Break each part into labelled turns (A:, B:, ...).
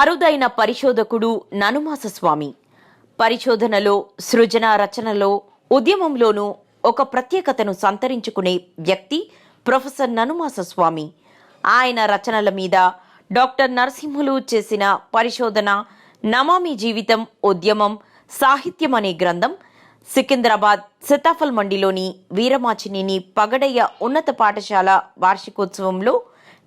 A: అరుదైన పరిశోధకుడు ననుమాస స్వామి పరిశోధనలో సృజన రచనలో ఉద్యమంలోనూ ఒక ప్రత్యేకతను సంతరించుకునే వ్యక్తి ప్రొఫెసర్ ననుమాస స్వామి ఆయన రచనల మీద డాక్టర్ నరసింహులు చేసిన పరిశోధన నమామి జీవితం ఉద్యమం సాహిత్యం అనే గ్రంథం సికింద్రాబాద్ సితాఫల్ మండిలోని వీరమాచినేని పగడయ్య ఉన్నత పాఠశాల వార్షికోత్సవంలో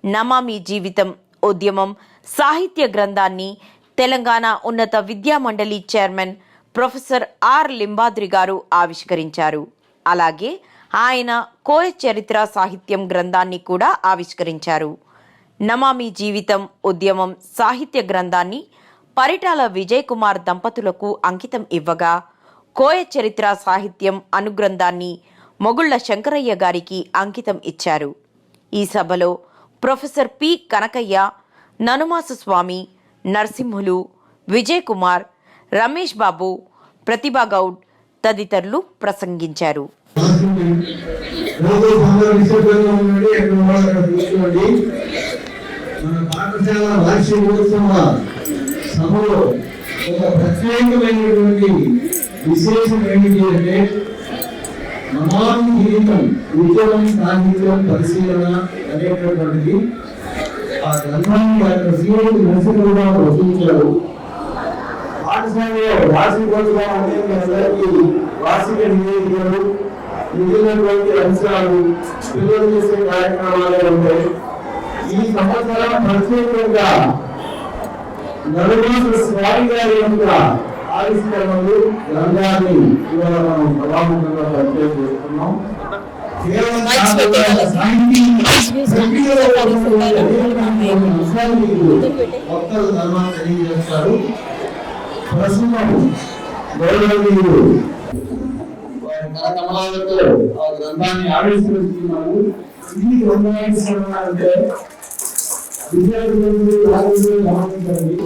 A: నమామి జీవితం ఉద్యమం సాహిత్య గ్రంథాన్ని తెలంగాణ ఉన్నత విద్యా మండలి చైర్మన్ ప్రొఫెసర్ ఆర్ లింబాద్రి గారు ఆవిష్కరించారు. అలాగే ఆయన కోయ చరిత్ర సాహిత్యం గ్రంథాన్ని కూడా ఆవిష్కరించారు. నమామి జీవితం ఉద్యమం సాహిత్య గ్రంథాన్ని పరిటాల విజయ్ కుమార్ దంపతులకు అంకితం ఇవ్వగా కోయ చరిత్ర సాహిత్యం అనుగ్రంథాన్ని మొగుళ్ళ శంకరయ్య గారికి అంకితం ఇచ్చారు. ఈ సభలో ప్రొఫెసర్ పి కనకయ్య ననుమాస స్వామి నరసింహులు విజయ్ కుమార్ రమేష్ బాబు ప్రతిభా గౌడ్ తదితరులు ప్రసంగించారు.
B: సభలో ఒక ప్రత్యేకమైనటువంటి విశేషం ఏమిటి అంటే నమామి జీవితం ఉద్యమం సాహిత్యం పరిశీలన అనేటటువంటిది ఆ గ్రంథాన్ని డాక్టర్ శ్రీరెడ్డి నరసింహరావు గారు రచించారు పాఠశాలలో వార్షికోత్సవం అంటే అందరికీ వార్షిక నివేదికలు మిగిలినటువంటి అంశాలు పిల్లలు చేసే కార్యక్రమాలు ఉంటాయి ఈ సంవత్సరం ప్రత్యేకంగా నలుగురు స్వామి గారి యొక్క ఆవిష్కరణలు గ్రంథాన్ని ఇవాళ మనం ప్రభావంతంగా పరిచయం చేస్తున్నాం. భక్తులు ధర్మాన్ని తెలియజేస్తారు ప్రస్తుతం గౌరవనీయులు వారి ఆ గ్రంథాన్ని ఆవిష్కరిస్తున్నారు. ఇది గ్రంథావిష్కరణ అంటే విద్యార్థులందరూ ఆరోగ్యం గమనించండి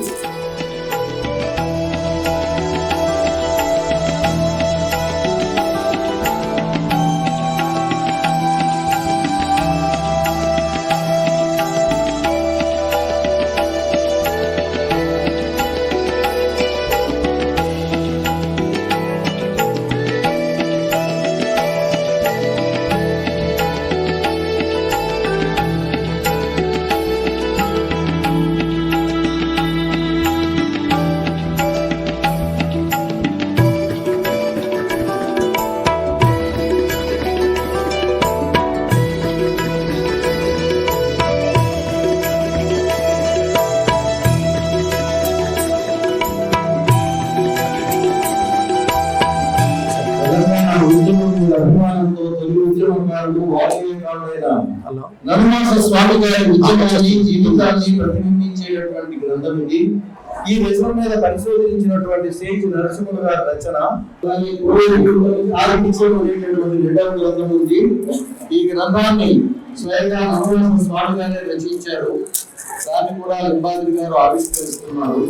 B: పరిశోధించినటువంటి సేజ్ నరసింహులు గారి రచన. అలాగే రెండవ గ్రంథం ఉంది. ఈ గ్రంథాన్ని స్వయంగా నరమాస స్వామి గారే రచించారు. దాన్ని కూడా లింబాద్రి గారు ఆవిష్కరిస్తున్నారు.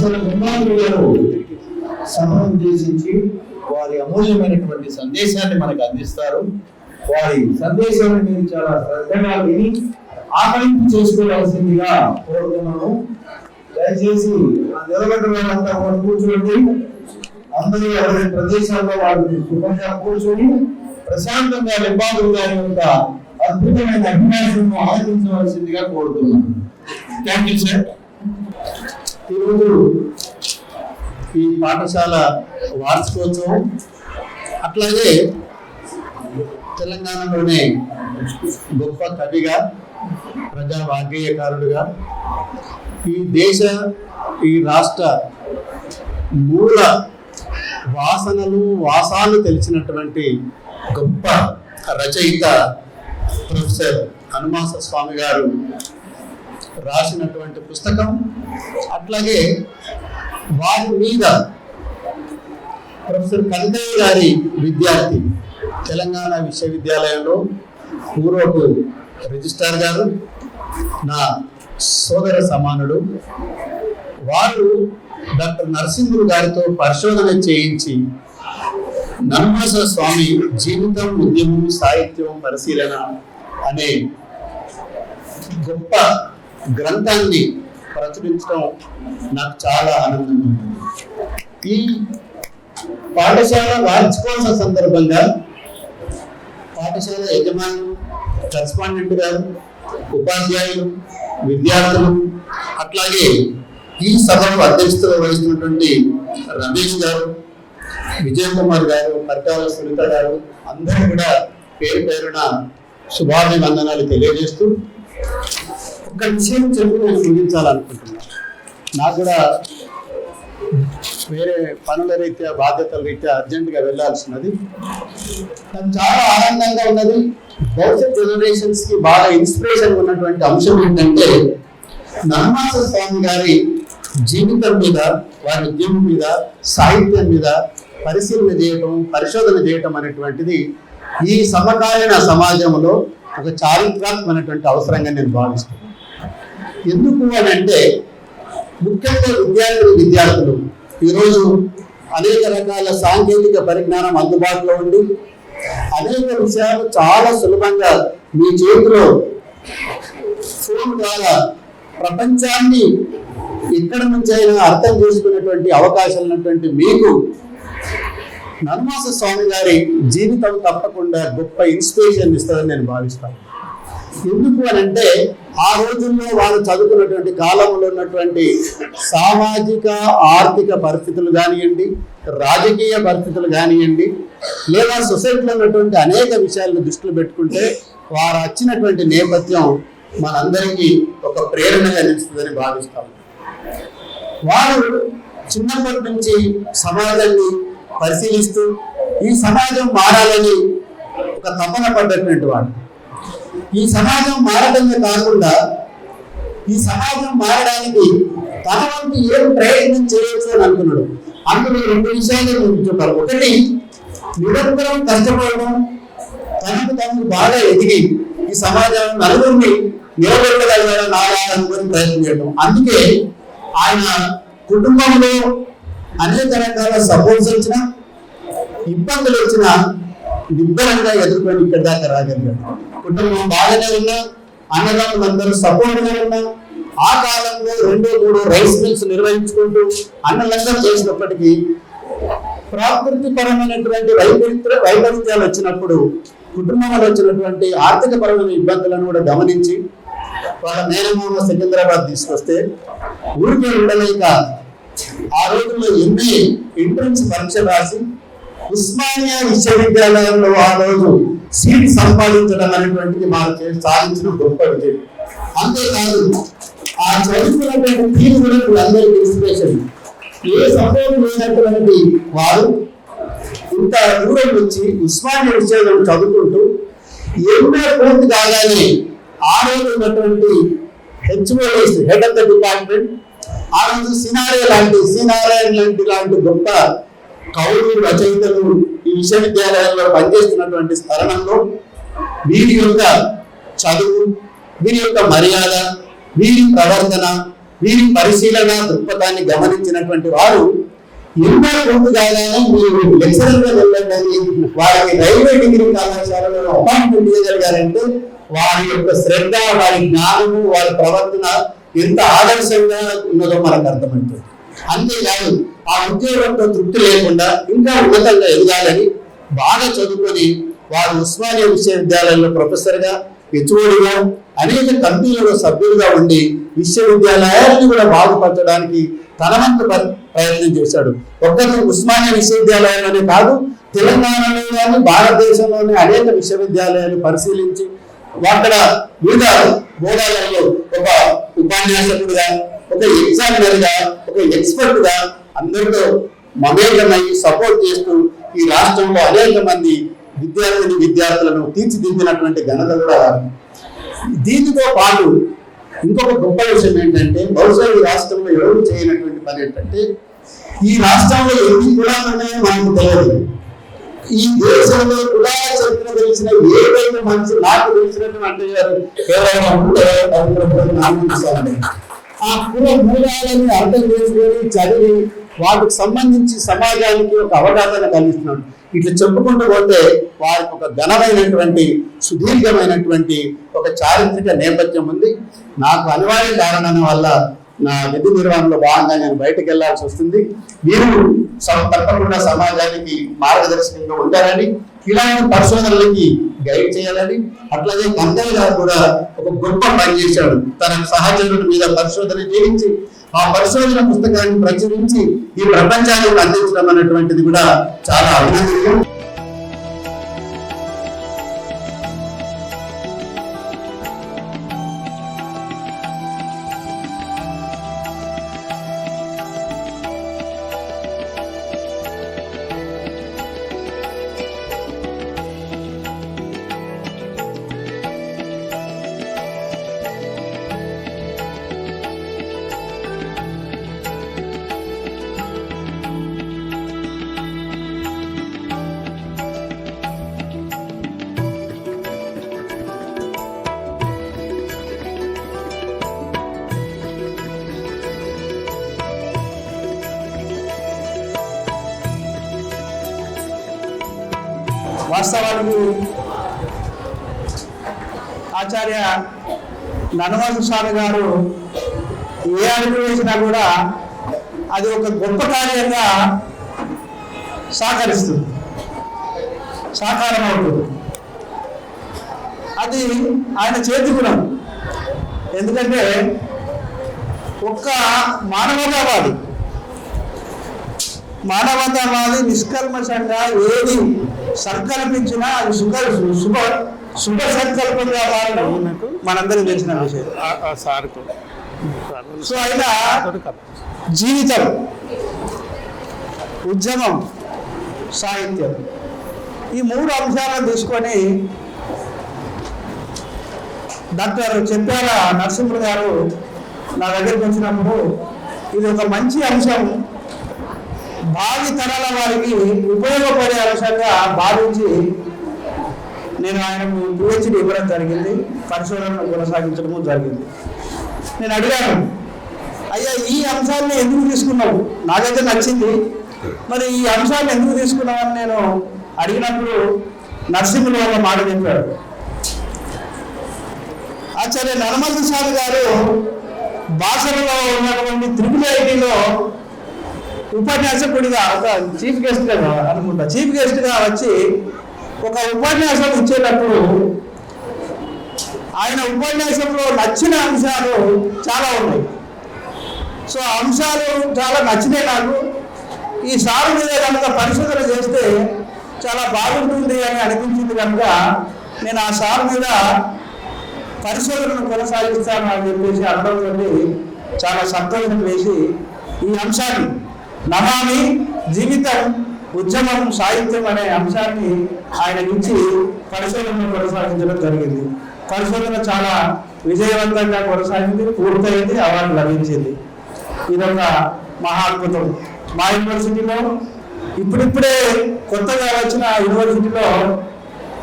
B: అసలు ఉన్నారు సభను ఉద్దేశించి వారి అమూల్యమైనటువంటి సందేశాన్ని మనకు అందిస్తారు. వారి సందేశాన్ని మీరు చాలా శ్రద్ధగా విని ఆకలింపు చేసుకోవాల్సిందిగా కోరుతున్నాను. దయచేసి ఆ నిలబడిన కూడా కూర్చోండి. అందరూ ఎవరి ప్రదేశాల్లో వాళ్ళు సుఖంగా కూర్చొని ప్రశాంతంగా లింబాద్రి గారి యొక్క అద్భుతమైన అభిలాషను ఆలోచించవలసిందిగా కోరుతున్నాను. థ్యాంక్ యూ సార్ ఈరోజు
C: ఈ పాఠశాల వార్షికోత్సవం అట్లాగే తెలంగాణలోనే గొప్ప కవిగా ప్రజా వాగ్గేయకారుడుగా ఈ దేశ ఈ రాష్ట్ర మూల వాసనలు వాసాలు తెలిసినటువంటి గొప్ప రచయిత ప్రొఫెసర్ హనుమాస స్వామి గారు రాసినటువంటి పుస్తకం. అట్లాగే వారి మీద ప్రొఫెసర్ కందయ్య గారి విద్యార్థి తెలంగాణ విశ్వవిద్యాలయంలో పూర్వపు రిజిస్ట్రార్ గారు నా సోదర సమానుడు. వారు డాక్టర్ నరసింహులు గారితో పరిశోధన చేయించి నర్మేశ్వర స్వామి జీవితం ఉద్యమం సాహిత్యం పరిశీలన అనే గొప్ప గ్రంథాన్ని ప్రచురించడం నాకు చాలా ఆనందంగా ఉంది ఈ పాఠశాల వార్షికోత్సవ సందర్భంగా పాఠశాల యజమానులు కరస్పాండెంట్ గారు ఉపాధ్యాయులు విద్యార్థులు అట్లాగే ఈ సభకు అధ్యక్షత వహిస్తున్నటువంటి రమేష్ గారు విజయ్ కుమార్ గారు పట్టాల సునీత గారు అందరూ కూడా పేరు పేరున శుభాభివందనాలు తెలియజేస్తూ ఒక విషయం చెప్పి. నేను ముగించాలనుకుంటున్నాను నాకు కూడా వేరే పనుల రీత్యా బాధ్యతల రీత్యా అర్జెంటుగా వెళ్ళాల్సినది. నాకు చాలా ఆనందంగా ఉన్నది. భవిష్యత్ జనరేషన్స్కి బాగా ఇన్స్పిరేషన్ ఉన్నటువంటి అంశం ఏంటంటే నర్మాస స్వామి గారి జీవితం మీద వారి ఉద్యమం మీద సాహిత్యం మీద పరిశీలన చేయటం పరిశోధన చేయటం అనేటువంటిది ఈ సమకాలీన సమాజంలో ఒక చారిత్రాత్మకమైనటువంటి అవసరంగా నేను భావిస్తున్నాను. ఎందుకు అని అంటే ముఖ్యంగా విద్యార్థులు విద్యార్థులు ఈరోజు అనేక రకాల సాంకేతిక పరిజ్ఞానం అందుబాటులో ఉండి అనేక విషయాలు చాలా సులభంగా మీ చేతిలో ఫోన్ ద్వారా ప్రపంచాన్ని ఎక్కడి నుంచి అయినా అర్థం చేసుకునేటువంటి అవకాశం ఉన్నటువంటి మీకు నర్మాస స్వామి గారి జీవితం తప్పకుండా గొప్ప ఇన్స్పిరేషన్ ఇస్తుందని నేను భావిస్తాను. ఎందుకు అని అంటే ఆ రోజుల్లో వారు చదువుకున్నటువంటి కాలంలో ఉన్నటువంటి సామాజిక ఆర్థిక పరిస్థితులు కానివ్వండి రాజకీయ పరిస్థితులు కానివ్వండి లేదా సొసైటీలో ఉన్నటువంటి అనేక విషయాలను దృష్టిలో పెట్టుకుంటే వారు వచ్చినటువంటి నేపథ్యం మనందరికీ ఒక ప్రేరణగా నిలుస్తుందని భావిస్తాము వారు చిన్నప్పటి నుంచి సమాజాన్ని పరిశీలిస్తూ ఈ సమాజం మారాలని ఒక తపన పడ్డటువంటి వాడు ఈ సమాజం మారడమే కాకుండా ఈ సమాజం మారడానికి తన వంతు ఏం ప్రయత్నం చేయవచ్చు అని అనుకున్నాడు అందులో రెండు విషయాలు చెప్పారు ఒకటి నిరంతరం కష్టపడడం తనకు తనకు బాగా ఎదిగి ఈ సమాజం నలుగురిని నిలబెట్టగలగడం నాలా ప్రయత్నం చేయడం అందుకే ఆయన కుటుంబంలో అనేక రకాల సపోర్ట్స్ వచ్చిన ఇబ్బందులు వచ్చిన నిబ్బరంగా ఎదుర్కొని ఇక్కడ దాకా రాగలిగాడు. కుటుంబం బాగానే ఉన్నా అన్నదాతలు అందరూ సపోర్ట్గా ఉన్నా ఆ కాలంలో రెండు మూడు రైస్ మిల్స్ నిర్వహించుకుంటూ అన్నలందరూ చేసినప్పటికీ ప్రాకృతి పరమైనటువంటి వైపరీత్య వైపరీత్యాలు వచ్చినప్పుడు కుటుంబంలో వచ్చినటువంటి ఆర్థిక పరమైన ఇబ్బందులను కూడా గమనించి వాళ్ళ మేనమామ సికింద్రాబాద్ తీసుకొస్తే ఊరికి ఉండలేక ఆ రోజుల్లో ఎంబీఏ ఎంట్రన్స్ పరీక్ష రాసి ఉస్మానియా విశ్వవిద్యాలయంలో ఆ రోజు సీట్ సంపాదించడం అనేటువంటిది మాకు సాధించిన గొప్ప విజయం. అంతేకాదు ఆ చదువుకున్నటువంటి తీరు కూడా అందరికీ ఇన్స్పిరేషన్ ఏ సపోర్ట్ లేనటువంటి వారు ఇంత దూరం నుంచి ఉస్మానియా విశ్వవిద్యాలయం చదువుకుంటూ ఎన్నో పూర్తి కాగానే ఆ రోజు ఉన్నటువంటి HOS head of the department ఆ రోజు సినారే లాంటి సినారాయణ లాంటి లాంటి గొప్ప కవులు రచయితలు ఈ విశ్వవిద్యాలయంలో పనిచేస్తున్నటువంటి స్థరణంలో వీరి యొక్క చదువు వీరి యొక్క మర్యాద వీరి ప్రవర్తన వీరి పరిశీలన దృక్పథాన్ని గమనించినటువంటి వారు ఎన్నో ముందుగానే మీరు లెక్చరర్గా వెళ్ళండి అని వారికి రైల్వే డిగ్రీ కళాశాలలో అపాయింట్మెంట్ ఇవ్వగలిగారంటే వారి యొక్క శ్రద్ధ వారి జ్ఞానము వారి ప్రవర్తన ఎంత ఆదర్శంగా ఉన్నదో మనకు అర్థమవుతుంది అంతేకాదు ఆ ఉద్యోగంతో తృప్తి లేకుండా ఇంకా ఉన్నతంగా ఎదగాలని బాగా చదువుకొని వారు ఉస్మానియా విశ్వవిద్యాలయంలో ప్రొఫెసర్గా హెచ్ఓడిగా అనేక కంపెనీలలో సభ్యులుగా ఉండి విశ్వవిద్యాలయాన్ని కూడా బాగుపరచడానికి తన వంతు ప్రయత్నం చేశాడు. ఒక్కరు ఉస్మానియా విశ్వవిద్యాలయాలనే కాదు తెలంగాణలో కానీ భారతదేశంలోని అనేక విశ్వవిద్యాలయాలు పరిశీలించి అక్కడ వివిధ బోధాలలో ఒక ఉపన్యాసకుడుగా ఒక ఎగ్జామినర్గా ఒక ఎక్స్పర్ట్గా అందరితో మమేకమై సపోర్ట్ చేస్తూ ఈ రాష్ట్రంలో అనేక మంది విద్యార్థిని విద్యార్థులను తీర్చిదిద్దినటువంటి ఘనత కూడా దీనితో పాటు ఇంకొక గొప్ప విషయం ఏంటంటే బహుశా ఈ రాష్ట్రంలో ఎవరు చేయనటువంటి పని ఏంటంటే ఈ రాష్ట్రంలో ఎన్ని కులాలు ఉన్నాయో మనకు తెలియదు. ఈ దేశంలో కులాల చరిత్ర తెలిసిన ఏదైనా మనిషి నాకు తెలిసినటువంటి వారు ఎవరైనా ఉంటే ఆ కుల మూలాలను అర్థం చేసుకొని చదివి వాటికి సంబంధించి సమాజానికి ఒక అవగాహన కలిగిస్తున్నాడు. ఇట్లా చెప్పుకుంటూ పోతే వారికి ఒక ఘనమైనటువంటి సుదీర్ఘమైనటువంటి ఒక చారిత్రక నేపథ్యం ఉంది. నాకు అనివార్య కారణాల వల్ల నా విధి నిర్వహణలో భాగంగా నేను బయటకు వెళ్ళాల్సి వస్తుంది. మీరు తప్పకుండా సమాజానికి మార్గదర్శకంగా ఉంటారని ఇలాంటి పరిశోధనలకి గైడ్ చేయాలని అట్లాగే కందయ్య గారు కూడా ఒక గొప్ప పని చేశాడు. తన సహచరుల మీద పరిశోధన చేయించి ఆ పరిశోధన పుస్తకాన్ని ప్రచురించి ఈ ప్రపంచానికి అందించడం అనేటువంటిది కూడా చాలా అభినందనీయం.
D: వాస్తవాలకు ఆచార్య ననవాస స్వామి గారు ఏ అడుగు వేసినా కూడా అది ఒక గొప్ప కార్యంగా సహకరిస్తుంది. సహకారం అవుతుంది అది ఆయన చేతి గుణం. ఎందుకంటే ఒక్క మానవతావాది మానవతావాది నిష్కల్మషంగా ఏది సంకల్పించినా అది సుఖ శుభ శుభ సంకల్పంగా మారడం మనందరికీ తెలిసిన విషయం. సో ఆయన జీవితం ఉద్యమం సాహిత్యం ఈ మూడు అంశాలను తీసుకొని డాక్టర్ చెప్పార నరసింహ గారు నా దగ్గరికి వచ్చినప్పుడు ఇది ఒక మంచి అంశం. భావి తరాల వారికి ఉపయోగపడే అంశంగా భావించి నేను ఆయనకు పిహెచ్డి ఇవ్వడం జరిగింది. పరిశోధన కొనసాగించడము జరిగింది. నేను అడిగాను అయ్యా ఈ అంశాన్ని ఎందుకు తీసుకున్నావు? నాకైతే నచ్చింది. మరి ఈ అంశాన్ని ఎందుకు తీసుకున్నావని నేను అడిగినప్పుడు నరసింహులు ఒక మాట చెప్పాడు ఆచార్య నర్మల్ సార్ గారు భాషలో ఉన్నటువంటి త్రిపుల్ ఐటీలో ఉపన్యాసకుడిగా ఒక చీఫ్ గెస్ట్గా అనుకుంటా. చీఫ్ గెస్ట్గా వచ్చి ఒక ఉపన్యాసం ఇచ్చేటప్పుడు ఆయన ఉపన్యాసంలో నచ్చిన అంశాలు చాలా ఉన్నాయి. సో అంశాలు చాలా నచ్చినాయి నాకు ఈ సారు మీద కనుక పరిశోధన చేస్తే చాలా బాగుంటుంది అని అనిపించింది కనుక నేను ఆ సార్ మీద పరిశోధనను కొనసాగిస్తాను అని చెప్పేసి అనడంతో చాలా సంతోషం వేసి ఈ అంశాన్ని నమామి జీవితం ఉద్యమం సాహిత్యం అనే అంశాన్ని ఆయన నుంచి పరిశోధనను కొనసాగించడం జరిగింది. పరిశోధన చాలా విజయవంతంగా కొనసాగింది పూర్తయింది అవార్డు లభించింది. ఇదొక మహా అద్భుతం మా యూనివర్సిటీలో ఇప్పుడిప్పుడే కొత్తగా వచ్చిన యూనివర్సిటీలో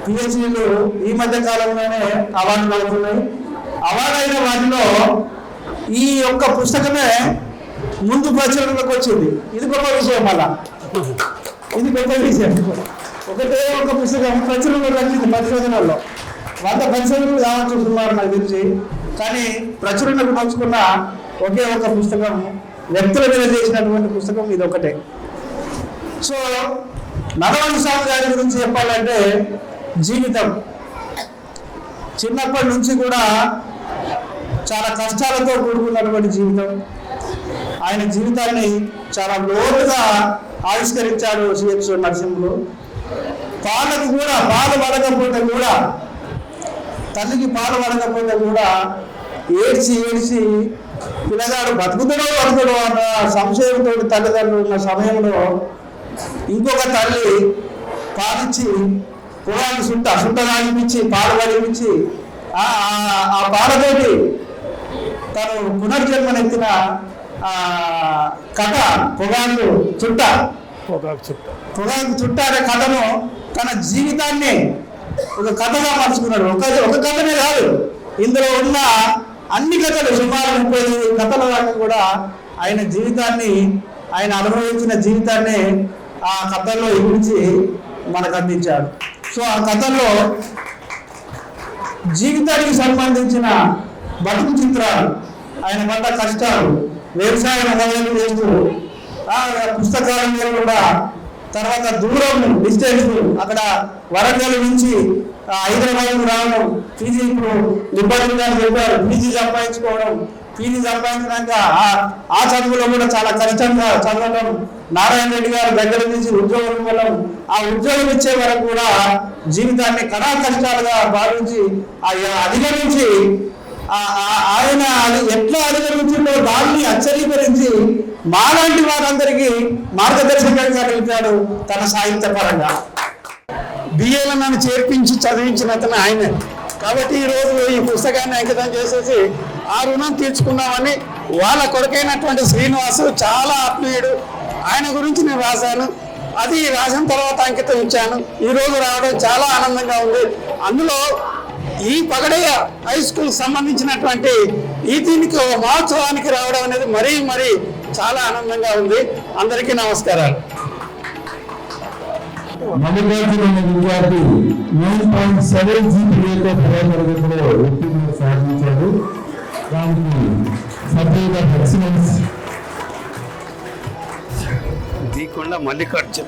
D: పిహెచ్డీలు ఈ మధ్య కాలంలోనే అవార్డులు అవుతున్నాయి అవార్డు అయిన వాటిలో ఈ యొక్క పుస్తకమే ముందు ప్రచురణలోకి వచ్చింది. ఇది గొప్ప విషయం మళ్ళా. ఇది గొప్ప విషయం. ఒకటే ఒక పుస్తకం ప్రచురణలో వచ్చింది పరిశోధనల్లో వంద పరిశోధనలు కావచ్చు సుమారు నాకు తెలిసి. కానీ ప్రచురణకు పంచుకున్న ఒకే ఒక పుస్తకం వ్యక్తుల మీద చేసినటువంటి పుస్తకం ఇది ఒకటే. సో నరవణ స్వామి గారి గురించి చెప్పాలంటే జీవితం. చిన్నప్పటి నుంచి కూడా చాలా కష్టాలతో కూడుకున్నటువంటి జీవితం. ఆయన జీవితాన్ని చాలా లోతుగా ఆవిష్కరించాడు సిఎస్ నరసింహుడు. పాలకు కూడా పాలు పడకపోతే కూడా తల్లికి పాలు పడకపోతే కూడా ఏడ్చి ఏడ్చి పిల్లగాడు బతుకుతాడో బతుకుడో అన్న సంశయంతో తల్లిదండ్రులు ఉన్న సమయంలో ఇంకొక తల్లి పాలిచ్చి పొలాన్ని సుట్ట సుట్ట తాగిపించి పాలు పడిపించి ఆ పాలతోటి తను పునర్జన్మనెత్తిన కథ పొగాకు చుట్ట.
E: పొగాకు చుట్ట.
D: పొగాకు చుట్ట అనే కథను తన జీవితాన్ని ఒక కథగా మార్చుకున్నాడు. ఒక ఒక కథనే కాదు. ఇందులో ఉన్న అన్ని కథలు సుమారు ముప్పై కథల దాకా కూడా ఆయన జీవితాన్ని ఆయన అనుభవించిన జీవితాన్ని ఆ కథల్లో ఇమిడ్చి మనకు అందించాడు. సో ఆ కథల్లో జీవితానికి సంబంధించిన బతుకు చిత్రాలు ఆయన పడ్డ కష్టాలు వ్యవసాయం మొదలు చేస్తూ ఆ పుస్తకాల మీద కూడా తర్వాత దూరం డిస్టెన్స్ అక్కడ వరంగల్ నుంచి హైదరాబాద్ రావడం పీజీ ఇప్పుడు నిబ్బంది చెప్పారు. పీజీ సంపాదించుకోవడం పీజీ సంపాదించినాక ఆ- చదువులో కూడా చాలా కష్టంగా చదవడం నారాయణ రెడ్డి గారు దగ్గర నుంచి ఉద్యోగం ఇవ్వడం ఆ ఉద్యోగం ఇచ్చే వరకు కూడా జీవితాన్ని కళా కష్టాలుగా భావించి ఆ అధిగమించి ఆయన ఎట్లా అధిగమించిందో దాన్ని అచ్చరీకరించి మాలాంటి వారందరికీ మార్గదర్శకంగా నిలిపాడు తన సాహిత్య పరంగా బిఏలో నన్ను చేర్పించి చదివించిన అతను ఆయనే. కాబట్టి ఈరోజు ఈ పుస్తకాన్ని అంకితం చేసేసి ఆ రుణం తీర్చుకున్నామని వాళ్ళ కొడుకైనటువంటి శ్రీనివాసు చాలా ఆత్మీయుడు. ఆయన గురించి నేను రాశాను. అది రాసిన తర్వాత అంకితం ఇచ్చాను. ఈ రోజు రావడం చాలా ఆనందంగా ఉంది. అందులో ఈ పగడయ్య హై స్కూల్ సంబంధించినటువంటి ఈ దీనికి మహోత్సవానికి రావడం అనేది మరీ మరీ చాలా ఆనందంగా ఉంది. అందరికీ నమస్కారాలు.
F: మల్లికార్జున విద్యార్థి నైన్ పాయింట్ సెవెన్ జీపీఏతో ఉత్తీర్ణత సాధించాడు దానికి ఎక్సలెన్స్
E: దీకొండ మల్లికార్జున.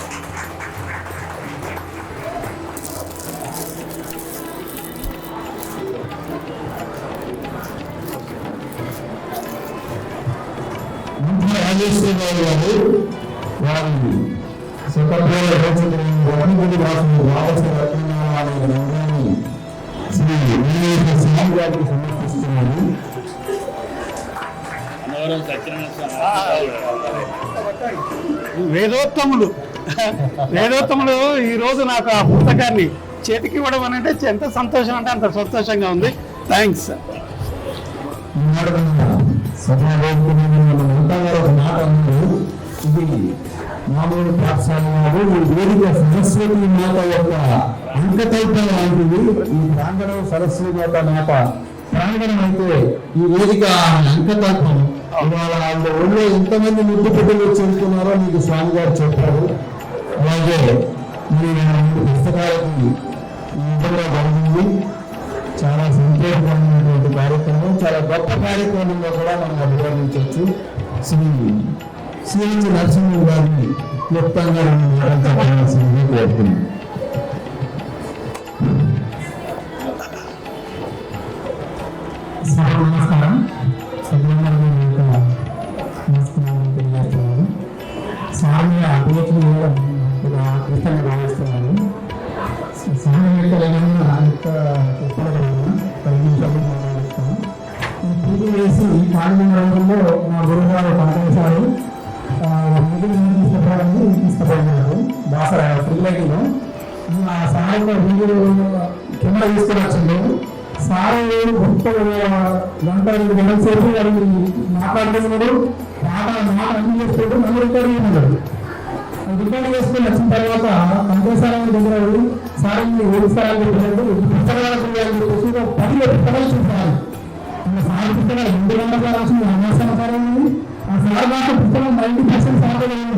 F: రాజేశ్వరరావు గారు వారి వాసులు శ్రీ గారికి సమర్పిస్తున్నారు
E: వేదోత్తములు వేదోత్తములు ఈరోజు నాకు ఆ పుస్తకాన్ని చేతికి ఇవ్వడం అని అంటే ఎంత సంతోషం అంటే అంత సంతోషంగా ఉంది. థ్యాంక్స్
F: ఈనాడు ఒక మాట అన్నారు ఇది మామూలు పాఠశాల కాదు ఈ వేదిక సరస్వతి మాత యొక్క అంకతల్పం లాంటిది ఈ ప్రాంగణం సరస్వతి మాత మాట ప్రాంగణం అయితే ఈ వేదిక ఆమె ఇవాళ వాళ్ళ ఊళ్ళో ఎంతమంది ముద్దు బిడ్డలు చేరుకున్నారో మీకు స్వామి గారు చెప్పారు అలాగే మీరు మూడు పుస్తకాలకి ఇవ్వడం జరిగింది చాలా సంతోషకరమైనటువంటి కార్యక్రమం చాలా గొప్ప కార్యక్రమంగా కూడా మనం అభివర్ణించవచ్చు. శ్రీ సిహెచ్ నరసింహ గారిని క్లుప్తంగా రెండు మాటలు చెప్పవలసిందిగా కోరుతున్నాను నమస్కారం. ఈ పూజ వేసి పాల్గొన్న రోజుల్లో మా గురుగారు పనిచేశారు మిగిలిన తీసుకుపోవడానికి తీసుకుపోయినారు దాసరా ఫ్రీలైట్లో ఆ సార్ వీడియో కెమెరా తీసుకుని వచ్చిండు సార్ గొప్ప గంట రెండు గంటల సేపు వాడు మాట్లాడుతున్నాడు మాట మాట అన్ని చేస్తాడు మళ్ళీ రికార్డ్ ఉన్నాడు రికార్డ్ చేసుకుని వచ్చిన తర్వాత కంపల్సరీ దగ్గర వెళ్ళి సార్ ఏడు సార్లు పుస్తకాలు చేయాలని చెప్పేసి పది పుస్తకాలు చూసారు పుస్తకాలు రెండు గంటల రాసింది అన్న సంవత్సరం ఉంది ఆ సార్ రాసిన పుస్తకం నైన్టీ పర్సెంట్ సార్ తెలియదు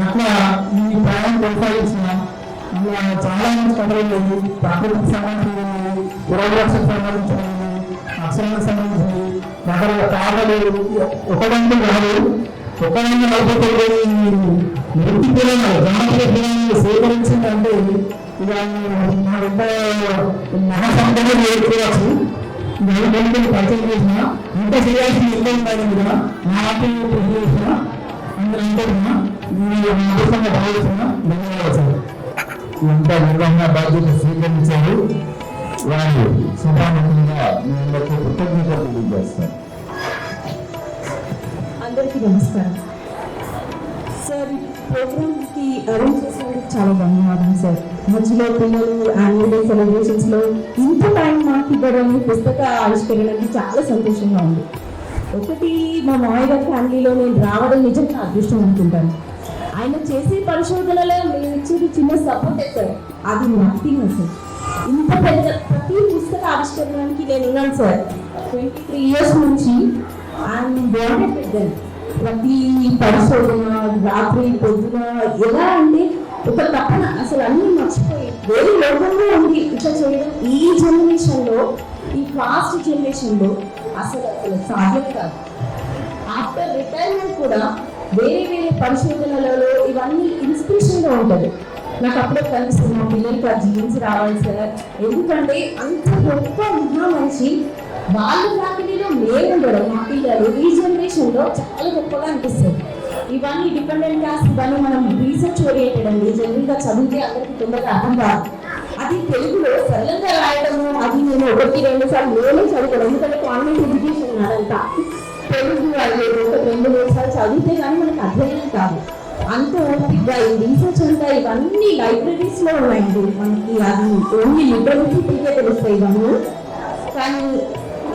F: అట్లా ఈ ప్రయాణం కొనసాగించిన ఇలా చాలా మంది కథలు ప్రాకృతికి సంబంధించినవి పురోగక్షకు సంబంధించినవి అక్షరాలకు సంబంధించినవి రకరకాల పాటలు ఒకదండి కాదు ఒకదండి నలభై మృతి పిల్లలు జానపద పిల్లలు సేకరించిందంటే ఇక మా ఎంత మహాసంపద నేర్చుకోవచ్చు గవర్నమెంట్ పరిచయం చేసిన ఇంకా చేయాల్సింది ఎక్కువ ఉందని కూడా. నా వాటిని కృషి చేసిన అందరూ అనుకుంటున్నా నేను నా అదృష్టంగా భావిస్తున్నా ధన్యవాదాలు సార్.
G: ఇంత నిర్వహణ బాధ్యత స్వీకరించారు. వారు సభాముఖంగా మీ అందరికీ కృతజ్ఞతలు తెలియజేస్తారు
H: అందరికీ నమస్కారం. సార్ ప్రోగ్రామ్కి అరేంజ్ చాలా ధన్యవాదాలు సార్. మధ్యలో పిల్లలు యాన్యువల్ డే సెలబ్రేషన్స్లో ఇంత టైం మాకు ఇవ్వడం పుస్తక ఆవిష్కరణకి చాలా సంతోషంగా ఉంది. ఒకటి మా మామయ్య గారి ఫ్యామిలీలో నేను రావడం నిజంగా అదృష్టం అనుకుంటాను. ఆయన చేసే పరిశోధనలో మేము ఇచ్చేది చిన్న సపోర్ట్ సార్. అది నథింగ్ సార్. ఇంత పెద్ద ప్రతి పుస్తక ఆవిష్కరణకి నేను ఉన్నాను సార్. ట్వంటీ త్రీ ఇయర్స్ నుంచి ఆయన బాండెడ్ పెద్దాను ప్రతి పరిశోధన రాత్రి పొద్దున ఎలా అంటే ఒక తపన. అసలు అన్ని మర్చిపోయి వేరే లోకంలో ఉంది ఇట్లా చేయడం ఈ జనరేషన్లో ఈ ఫాస్ట్ జనరేషన్లో అసలు అసలు సాధ్యం కాదు. ఆఫ్టర్ రిటైర్మెంట్ కూడా వేరే వేరే పరిశోధనలలో ఇవన్నీ ఇన్స్పిరేషన్గా ఉంటుంది. నాకు అప్పుడే కనిపిస్తుంది మా పిల్లలకి ఆ జీన్స్ రావాలి సార్. ఎందుకంటే అంత గొప్ప మహా మనిషి వాళ్ళ ఫ్యామిలీలో మేము ఉండడం మా పిల్లలు ఈ జనరేషన్లో చాలా గొప్పగా అనిపిస్తుంది. ఇవన్నీ డిపెండెంట్ క్లాస్ ఇవన్నీ మనం రీసెర్చ్ ఓరియంటెడ్ అండి. జనరల్గా చదివితే అందరికీ తొందరగా అర్థం కాదు. అది తెలుగులో సరళంగా రాయడము అది నేను ఒకటి రెండు సార్లు నేనే చదువుకోను. ఎందుకంటే కాన్వెంట్ ఎడ్యుకేషన్ అదంతా తెలుగు అది ఒక రెండు మూడు సార్లు చదివితే కానీ మనకు అధ్యయనం కాదు. అంత ఓపిక్గా ఈ రీసెర్చ్ అంతా ఇవన్నీ లైబ్రరీస్లో ఉన్నాయండి. మనకి అది ఓన్లీ లిటరసీ పీకే తెలుస్తాయి ఇవన్నీ. కానీ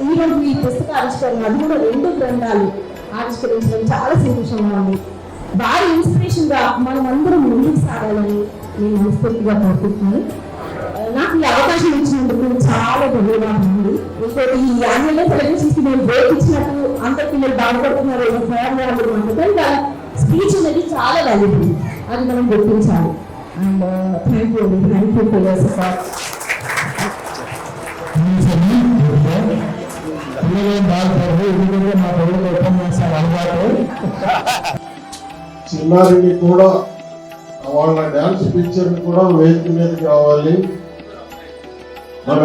H: ఈ ఈ పుస్తక ఆవిష్కరణ అది కూడా రెండు గ్రంథాలు. ఆవిష్కరించడం చాలా సంతోషంగా ఉంది. వారి ఇన్స్పిరేషన్గా మనం అందరం ముందుకు సాగాలని నేను మనస్ఫూర్తిగా కోరుకుంటున్నాను. నాకు ఈ అవకాశం ఇచ్చినందుకు చాలా ధన్యవాదాలు అండి. ఇంకోటి ఈ యాన్యువల్ సెలబ్రేషన్స్ నేను బ్రేక్ ఇచ్చినట్టు అంత పిల్లలు బాధపడుతున్నారు ఫోన్ స్పీచ్ అనేది చాలా వాల్యూబుల్ అది మనం గుర్తించాలి. అండ్ థ్యాంక్ యూ అండి thank you for your support
G: పిల్లలు బాగుపడరు ఎందుకంటే మా పిల్లలు ఉపన్యాసాలు అలవాటు.
I: చిన్నారికి కూడా వాళ్ళ డ్యాన్స్ పిక్చర్ కూడా వేదిక మీదకి కావాలి మన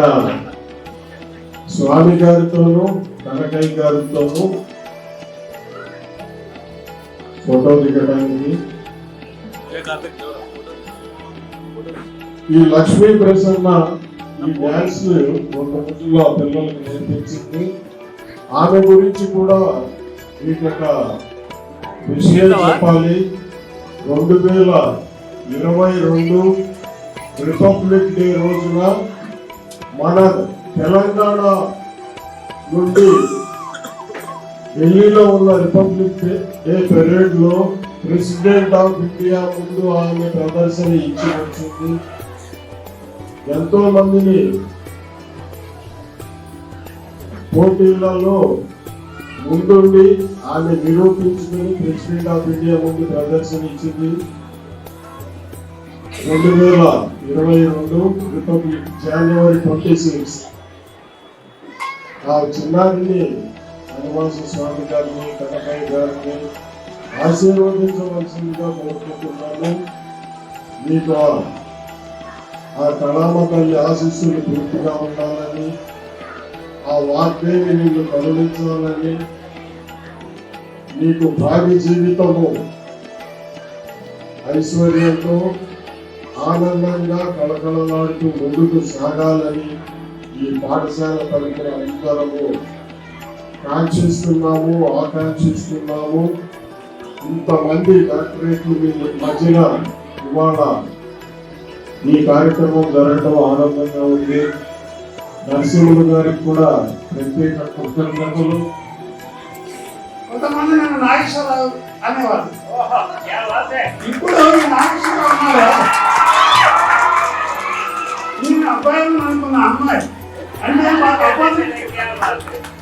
I: స్వామి గారితోనూ కనకయ్య గారితోనూ ఫోటో దిగడానికి. ఈ లక్ష్మీ ప్రసన్న ఈ డ్యాన్స్ ఒక రోజుల్లో పిల్లలకు నేర్పించింది. ఆమె గురించి కూడా మీకు ఒక విషయం చెప్పాలి. రెండు వేల ఇరవై రెండు రిపబ్లిక్ డే రోజున మన తెలంగాణ నుండి ఢిల్లీలో ఉన్న రిపబ్లిక్ డే పెరేడ్లో ప్రెసిడెంట్ ఆఫ్ ఇండియా ముందు ఆమె ప్రదర్శన ఇచ్చి వచ్చింది ఎంతో మందిని పోటీలలో ముందుండి ఆమె నిరూపించుకుని ప్రెసిడెంట్ ఆఫ్ ఇండియా ముందు ప్రదర్శన ఇచ్చింది. రెండు వేల ఇరవై రెండు రిపబ్లిక్ జనవరి ట్వంటీ సిక్స్. ఆ చిన్నారిని హనుమాస స్వామి గారిని కనకయ్య గారిని ఆశీర్వదించవలసిందిగా కోరుకుంటున్నాను. మీకు ఆ- ఆ కళామ తల్లి ఆశీస్సులు పూర్తిగా ఉండాలని ఆ వాక్యాన్ని నిన్ను కరుణించాలని నీకు భావి జీవితము ఐశ్వర్యంతో ఆనందంగా కళకళలాడుతూ ముందుకు సాగాలని ఈ పాఠశాల తరపున అందరము కాంక్షిస్తున్నాము ఆకాంక్షిస్తున్నాము. ఇంతమంది డాక్టరేట్లు మీ మధ్యన ఇవాళ ఈ కార్యక్రమం జరగడం ఆనందంగా ఉంది. నరసింహులు గారికి కూడా ప్రత్యేక కృతజ్ఞతలు.
D: కొంతమంది నన్ను నాగేశ్వరరావు అనేవారు ఇప్పుడు నాగేశ్వరరావు ఉన్నారా? నేను అబ్బాయిలు అనుకున్న అమ్మాయి. అంటే మాకు అబ్బాయి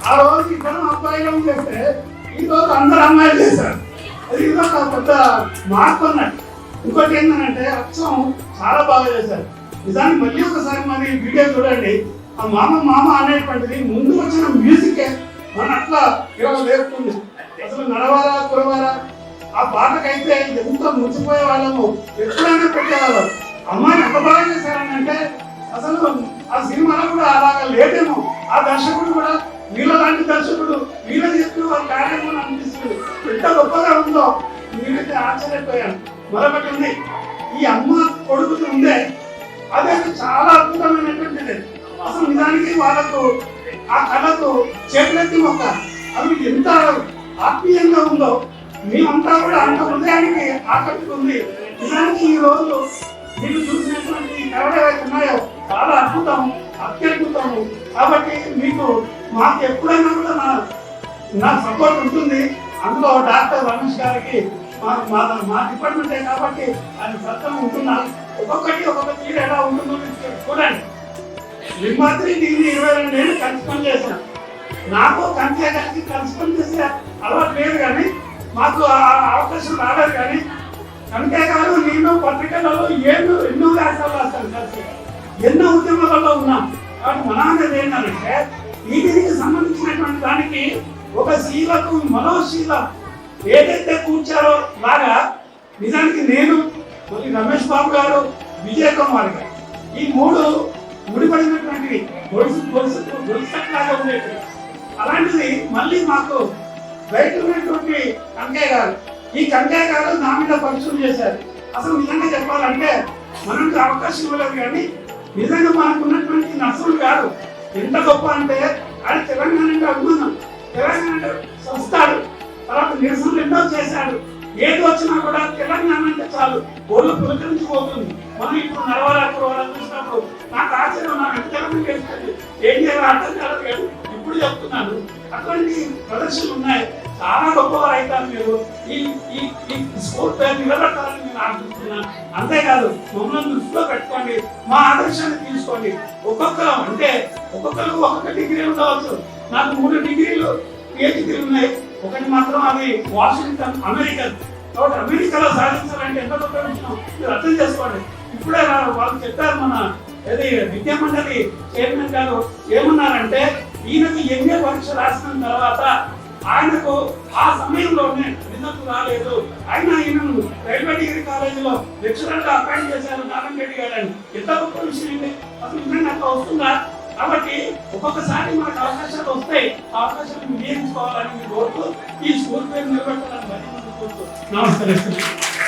D: ఆ రోజు ఇద్దరు అబ్బాయిలు చేస్తే ఈ రోజు అందరు అమ్మాయిలు చేశారు. అది ఇది ఒక పెద్ద మార్పు అన్నట్టు. ఇంకోటి ఏంటంటే అచ్చం చాలా బాగా చేశారు. నిజానికి మళ్ళీ ఒకసారి మరి వీడియో చూడండి. ఆ మామ మామ అనేటువంటిది ముందు వచ్చిన మ్యూజికే. మన అట్లా ఈరోజు లేపుతుంది. అసలు నడవారా కురవాలా ఆ పాటకైతే ఎంత ముచ్చిపోయే వాళ్ళము ఎప్పుడైనా పెట్టేవాళ్ళం. అమ్మాయిని ఎంత బాగా చేశారని అసలు ఆ సినిమాలో కూడా అలాగా లేదేమో.
E: ఆ దర్శకుడు కూడా వీళ్ళ లాంటి దర్శకుడు వీళ్ళ చెప్పిన వాళ్ళ కార్యక్రమం అనిపిస్తుంది. ఎంత గొప్పగా ఉందో. నేనైతే ఆశ్చర్యపోయాను. మరొకటి ఉంది. ఈ అమ్మ కొడుకుతుందే అదే చాలా అద్భుతమైనటువంటిది. అసలు నిజానికి వాళ్ళకు ఆ కళకు చేతులెత్తి మొక్క. అవి ఎంత ఆత్మీయంగా ఉందో మేమంతా కూడా అంత హృదయానికి ఆకట్టుకుంది. నిజానికి ఈ రోజు మీరు చూసినటువంటి కళలు ఉన్నాయో చాలా అద్భుతం అత్యద్భుతము. కాబట్టి మీకు మాకు ఎప్పుడైనా కూడా నా నా సపోర్ట్ ఉంటుంది. అందులో డాక్టర్ రమేష్ గారికి మా మా మా డిపార్ట్మెంటే కాబట్టి అది సత్యం ఉంటున్నా ఒక్కొక్కటి ఒక్కొక్క తీరు ఎలా ఉంటుందో చూడండి. లింబాద్రి డిగ్రీ ఇరవై రెండు ఏళ్ళు కలిసి పని నాకు కంటే కలిసి కలిసి పని అలవాటు లేదు కానీ మాకు ఆ అవకాశం రాలేదు కానీ కనుకే కాదు నేను పత్రికలలో ఎన్నో ఎన్నో రాష్ట్రాలు రాస్తాను కలిసి ఎన్నో ఉద్యమాలలో ఉన్నాం. కాబట్టి మన అనేది ఏంటంటే వీటికి సంబంధించినటువంటి దానికి ఒక శీలకు మరో శీల ఏదైతే కూర్చారో లాగా నిజానికి నేను మళ్ళీ రమేష్ బాబు గారు విజయ్ కుమార్ గారు ఈ మూడు ముడిపడినటువంటివి. గొలుసు గొలుసు గొలుసట్లాగా ఉండే అలాంటిది మళ్ళీ మాకు బయట ఉన్నటువంటి కంకయ్య గారు. ఈ కంకయ్య గారు నా మీద పరీక్షలు చేశారు. అసలు నిజంగా చెప్పాలంటే మనకు అవకాశం ఇవ్వలేదు కానీ నిజంగా మనకు ఉన్నటువంటి నర్సులు గారు ఎంత గొప్ప అంటే ఆయన తెలంగాణ అంటే అభిమానం. తెలంగాణ అంటే సంస్థాడు తర్వాత నిరసనలు ఎన్నో చేశాడు ఏది వచ్చినా కూడా తెలంగాణ అంటే చాలు. ఒళ్ళు పులకరించిపోతుంది. మనం ఇప్పుడు నడవాలా కురవాలా చూసినప్పుడు నాకు ఆశ్చర్యం నాకు ఎంత తెలంగాణ చేస్తుంది ఏం చేయాలో అర్థం కాలేదు కానీ ఇప్పుడు చెప్తున్నాను. అటువంటి ప్రదర్శనలు ఉన్నాయి. చాలా గొప్పవారు అవుతారు మీరు. ఈ ఈ ఈ స్కూల్ పేరు నిలబెట్టాలని నేను ఆశిస్తున్నాను. అంతేకాదు మమ్మల్ని దృష్టిలో పెట్టుకోండి. మా ఆదర్శాన్ని తీసుకోండి. ఒక్కొక్కరు అంటే ఒక్కొక్కరు ఒక్కొక్క డిగ్రీ ఉండవచ్చు. నాకు మూడు డిగ్రీలు పిహెచ్డీలు ఉన్నాయి. ఒకటి మాత్రం అది వాషింగ్టన్ అమెరికన్ కాబట్టి అమెరికాలో సాధించాలంటే ఎంత గొప్ప విషయం? మీరు అర్థం చేసుకోండి. ఇప్పుడే వాళ్ళు చెప్పారు మన ఏది? విద్యా మండలి చైర్మన్ గారు ఏమన్నారంటే ఈయనకు ఎంఏ పరీక్ష రాసిన తర్వాత ఆయనకు ఆ సమయంలోనే రిజల్ట్ రాలేదు. ఆయన ఈయనను రైల్వే డిగ్రీ కాలేజీలో లెక్చరర్గా అపాయింట్ చేశారు నారాయణ రెడ్డి గారని ఎంత గొప్ప విషయం ఏంటి అసలు నిజంగా అట్లా వస్తుందా? కాబట్టి ఒక్కొక్కసారి మనకు అవకాశాలు వస్తాయి. ఆ అవకాశాలు వినియోగించుకోవాలని మీరు కోరుతూ ఈ స్కూల్ పేరు నిలబెట్టాలని మరి ముందు కోరుతూ నమస్కరిస్తున్నాను